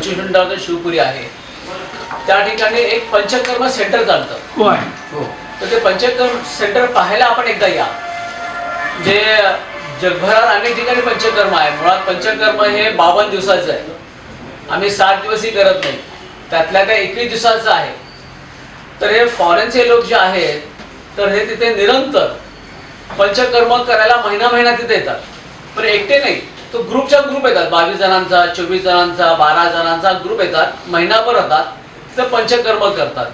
पंचवीस शिवपुरी आहे. त्या ठिकाणी एक पंचकर्म सेंटर चालतं. हो. तर ते पंचकर्म सेंटर पाहायला आपण एकदा या. जे जगभरात अनेक ठिकाणी पंचकर्म आहे. मुळात पंचकर्म हे बावन्न दिवसाचं आहे. आम्ही सात दिवसही करत नाही. त्यातल्या त्या एकवीस दिवसाचं आहे. तर हे फॉरेनचे लोक जे आहेत तर हे तिथे निरंतर पंचकर्म करायला महिना महिना तिथे येतात. पण एकटे नाही. तो ग्रुपच्या ग्रुप येतात. बावीस जणांचा चोवीस जणांचा बारा जणांचा ग्रुप येतात. महिनाभर येतात तर पंचकर्म करतात.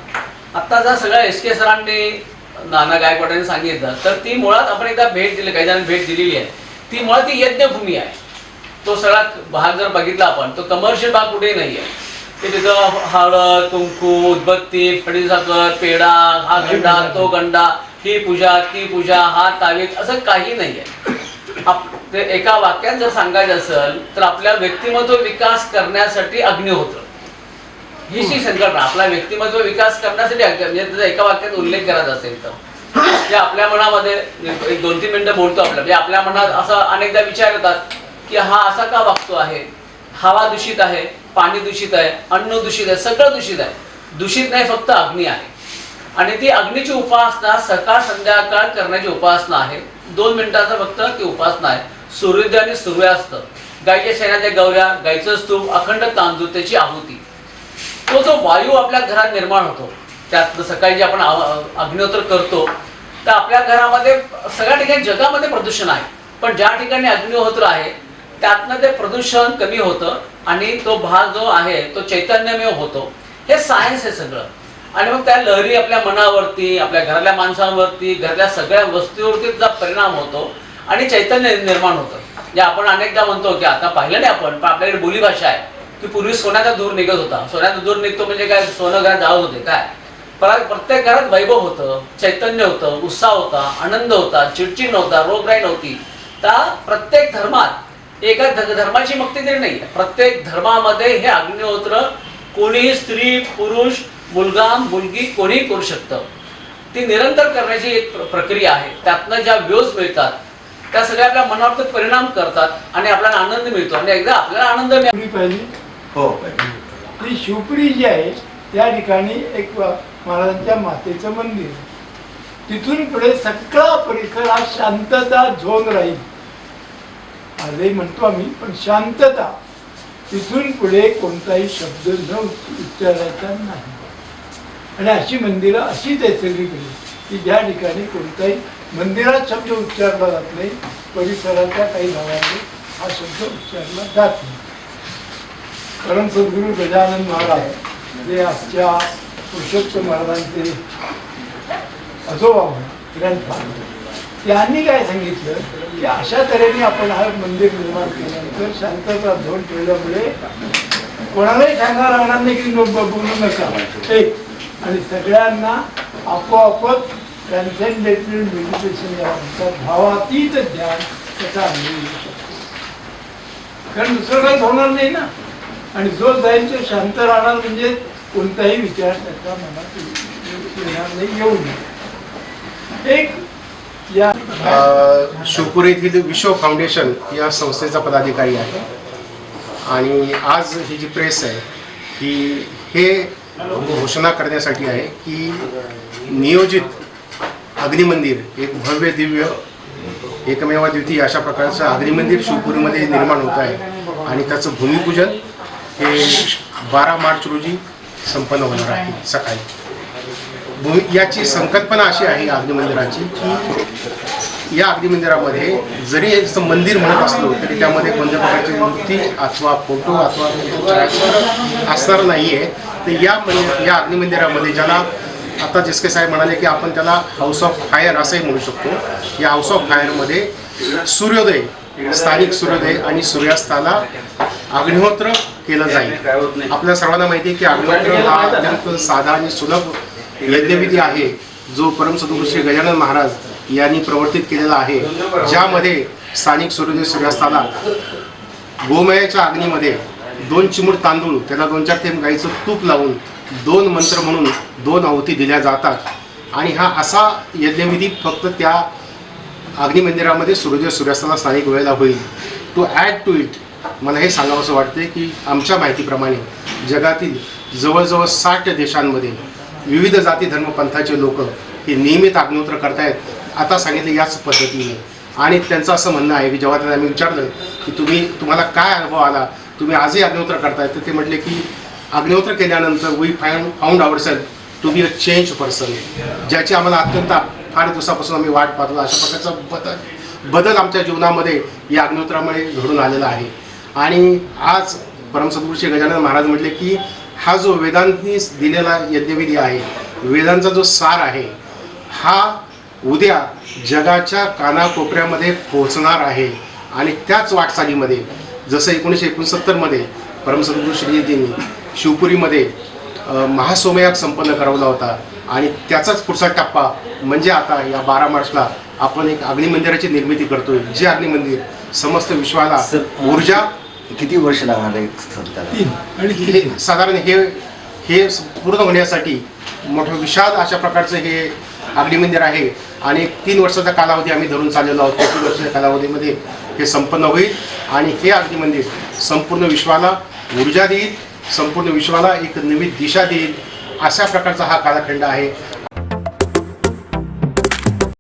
आता जर सगळ्या एस के सरांनी नाना गायकवाडांनी सांगितलं तर ती मुळात आपण एकदा भेट दिली काही जणांनी भेट दिलेली आहे. ती मुळात ती यज्ञभूमी आहे. तो सगळा भाग जर बघितला आपण तो कमर्शियल भाग कुठेही नाही आहे ते तिथं हळद कुंकू उदबत्ती फडीसाखर पेढा हा गंडा तो गंडा ही पूजा ती पूजा हा तावीज असं काही नाही आहे आप- ते एका वाक्यात जर सांगायचं असेल तर आपल्या व्यक्तिमत्व विकास करण्यासाठी अग्निहोत्र ही जी संकल्पना आपला व्यक्तिमत्व विकास करण्यासाठी म्हणजे त्याचा एका वाक्यात उल्लेख करायचा असेल तर. ते आपल्या मनामध्ये एक दोन तीन मिनिटं बोलतो आपल्या म्हणजे आपल्या मनात असं अनेकदा विचार येतात की हा असा का वागतो आहे? हवा दूषित आहे पाणी दूषित आहे अन्न दूषित आहे सगळं दूषित आहे. दूषित नाही फक्त अग्नी आहे. आणि ती अग्नीची उपासना सकाळ संध्याकाळ करण्याची उपासना आहे. दोन मिनिटाचा फक्त ती उपासना आहे. सूर्योदय आणि सूर्यास्त गायीच्या शेणाच्या गौऱ्या गायीचं स्तूप अखंड तांदूळ त्याची आहुती. तो जो वायू आपल्या घरात निर्माण होतो त्यात सकाळी जे आपण अग्निहोत्र करतो तर आपल्या घरामध्ये सगळ्या ठिकाणी जगामध्ये प्रदूषण आहे. पण ज्या ठिकाणी अग्निहोत्र आहे त्यातनं ते प्रदूषण कमी होतं आणि तो भाग जो आहे तो चैतन्यमय होतो. हे सायन्स आहे सगळं. आणि मग त्या लहरी आपल्या मनावरती आपल्या घरातल्या माणसांवरती घरातल्या सगळ्या वस्तूवरती परिणाम होतो. आणि चैतन्य निर्माण होतं. जे आपण अनेकदा म्हणतो की आता पाहिलं नाही आपण पण आपल्याकडे बोलीभाषा आहे. की पूर्वी सोन्याचा धूर निघत होता. सोन्याचा दूर निघतो म्हणजे काय? सोनं घरात जाळत होते. काय? परत प्रत्येक घरात वैभव होतं चैतन्य होतं उत्साह होता आनंद होता चिडचिड नव्हता रोगराई नव्हती. तर प्रत्येक धर्मात एका धर्माची मक्ती तरी नाही. प्रत्येक धर्मामध्ये हे अग्निहोत्र कोणीही स्त्री पुरुष मुलगा मुलगी कोणीही करू शकतं. ती निरंतर करण्याची एक प्रक्रिया आहे. त्यातनं ज्या व्यूज मिळतात त्या सगळ्या आपल्या मनावर परिणाम करतात आणि आपल्याला आनंद मिळतो. आणि एकदा आपल्याला आनंद पाहिली. हो ती शिवपुरी जी आहे त्या ठिकाणी एक महाराजांच्या मातेचं मंदिर आहे. तिथून पुढे सगळा परिसर हा शांतता झोन राहील. आजही म्हणतो आम्ही पण शांतता. तिथून पुढे कोणताही शब्द न उच्च- उच्चारायचा नाही. आणि अशी मंदिरं अशीच आहेत सगळीकडे की ज्या ठिकाणी कोणताही मंदिरात शब्द उच्चारला जात नाही परिसराच्या काही भागामध्ये हा शब्द उच्चारला जात नाही. कारण सद्गुरू गजानन महाराज जे आजच्या पुरुषोत्तम महाराजांचे आजोबा ग्रंथ त्यांनी काय सांगितलं? की अशा तऱ्हेने आपण हा मंदिर निर्माण केल्यानंतर शांतता धोरण ठेवल्यामुळे कोणालाही सांगा लागणार नाही की नो- बोलू नका आणि सगळ्यांना आपोआपच ट्रान्सेंडेंटल मेडिटेशन या म्हणतात भावातीत ज्ञान त्याचा अनुभव येऊ शकतो. कारण दुसरं काहीच होणार नाही ना. आणि जो जाईल तो शांत राहणार म्हणजे कोणताही विचार त्याच्या मनात येणार नाही येऊ नये. एक या अ, येथील विश्व फाउंडेशन या संस्थेचा पदाधिकारी आहे. आणि आज ही जी प्रेस आहे ही हे घोषणा करण्यासाठी आहे की नियोजित अग्निमंदिर एक भव्य दिव्य एकमेवा द्वितीय अशा प्रकारचं अग्निमंदिर शिवपुरीमध्ये निर्माण होत आहे. आणि त्याचं भूमिपूजन हे बारा मार्च रोजी संपन्न होणार आहे सकाळी. भूमी याची संकल्पना अशी आहे अग्निमंदिराची की या अग्निमंदिरामध्ये जरी एक मंदिर म्हणत असलो तरी त्यामध्ये कोणत्या प्रकारची मूर्ती अथवा फोटो अथवा असणार नाही आहे तर या मंदिर या अग्निमंदिरामध्ये ज्याला आता जिसके साहेब म्हणाले की आपण त्याला हाऊस ऑफ फायर असंही म्हणू शकतो. या हाऊस ऑफ फायरमध्ये सूर्योदय स्थानिक सूर्योदय आणि सूर्यास्ताला अग्निहोत्र केलं जाईल. आपल्या सर्वांना माहिती आहे की अग्निहोत्र हा अत्यंत साधा आणि सुलभ यज्ञविधी आहे जो परम श्री गजानन महाराज यांनी प्रवर्तित केलेला आहे. ज्यामध्ये स्थानिक सूर्योदय सूर्यास्ताला गोमयाच्या अग्नीमध्ये दोन चिमूट तांदूळ त्याला दोन चार थेंब गाईचं तूप लावून दोन मंत्र म्हणून दोन आहुती दिल्या जातात. आणि हा असा यज्ञविधी फक्त त्या अग्निमंदिरामध्ये सूर्य सूर्यास्ताला स्थानिक वेळेला होईल. टू ॲड टू इट मला हे सांगावं असं वाटते की आमच्या माहितीप्रमाणे जगातील जवळजवळ साठ देशांमध्ये विविध जाती धर्मपंथाचे लोक हे नियमित अग्निहोत्र करतायत. आता सांगितलं याच पद्धतीने. आणि त्यांचं असं म्हणणं आहे की जेव्हा त्यांना आम्ही विचारलं की तुम्ही तुम्हाला काय अनुभव आला? तुम्ही आजही अग्निहोत्र करतायत. तर ते म्हटले की अग्निहोत्र केल्यानंतर we found found our self to be a change person ज्याची आम्हाला अत्यंत फार दिवसापासून आम्ही वाट पाहतो अशा प्रकारचा बदल बदल आमच्या जीवनामध्ये या अग्निहोत्रामुळे घडून आलेला आहे. आणि आज परमसद्गुरू श्री गजानन महाराज म्हटले की हा जो वेदांनी दिलेला यज्ञविधी आहे वेदांचा जो सार आहे हा उद्या जगाच्या कानाकोपऱ्यामध्ये पोहोचणार आहे. आणि त्याच वाटचालीमध्ये जसं एकोणीसशे एकोणसत्तरमध्ये परमसद्गुरू श्रीजींनी शिवपुरीमध्ये महासोमयाग संपन्न करवला होता. आणि त्याचाच पुढचा टप्पा म्हणजे आता या बारा मार्चला आपण एक अग्निमंदिराची निर्मिती करतोय. जे अग्निमंदिर समस्त विश्वाला ऊर्जा किती वर्ष लागणार आहे हे साधारण हे हे पूर्ण होण्यासाठी मोठं विशाल अशा प्रकारचं हे अग्निमंदिर आहे. आणि तीन वर्षाचा कालावधी आम्ही धरून चाललेलो आहोत. तीन वर्षाच्या कालावधीमध्ये हे संपन्न होईल. आणि हे अग्निमंदिर संपूर्ण विश्वाला ऊर्जा देईल. संपूर्ण विश्वाला एक नवी दिशा देईल अशा प्रकारचा हा कालखंड आहे.